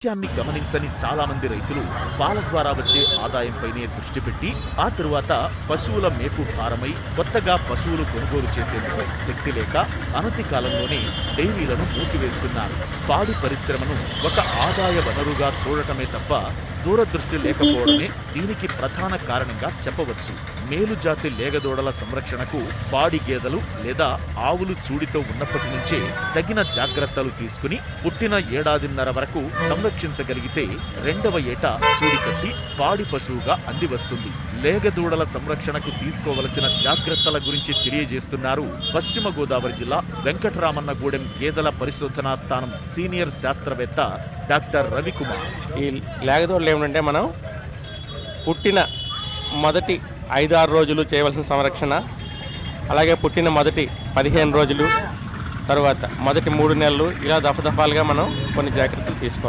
సత్యాన్ని గమనించని చాలా మంది రైతులు పాల ద్వారా వచ్చే ఆదాయంపైనే దృష్టి పెట్టి ఆ తరువాత పశువుల మేపు భారమై కొత్తగా పశువులు కొనుగోలు చేసేందుకు శక్తి లేక అనతి కాలంలోనే డైరీలను మూసివేస్తున్నారు. పాడి పరిశ్రమను ఒక ఆదాయ వనరుగా చూడటమే తప్ప దూరదృష్టి లేకపోవడమే దీనికి ప్రధాన కారణంగా చెప్పవచ్చు. మేలు జాతి లేగదూడల సంరక్షణకు పాడి గేదెలు లేదా ఆవులు చూడితో ఉన్నప్పటి నుంచే తగిన జాగ్రత్తలు తీసుకుని పుట్టిన ఏడాదిన్నర వరకు సంరక్షించగలిగితే రెండవ ఏట చూడి కట్టి పాడి పశువుగా అందివస్తుంది. లేగదూడల సంరక్షణకు తీసుకోవలసిన జాగ్రత్తల గురించి తెలియజేస్తున్నారు పశ్చిమ గోదావరి జిల్లా వెంకటరామన్నగూడెం గేదెల పరిశోధనా స్థానం సీనియర్ శాస్త్రవేత్త డాక్టర్ రవికుమార్. ఈ లేగదోడలు ఏమిటంటే మనం పుట్టిన మొదటి ఐదు ఆరు రోజులు చేయవలసిన సంరక్షణ అలాగే పుట్టిన మొదటి పదిహేను రోజులు తర్వాత మొదటి మూడు నెలలు ఇలా దఫదఫాలుగా మనం కొన్ని జాగ్రత్తలు తీసుకోవాలి.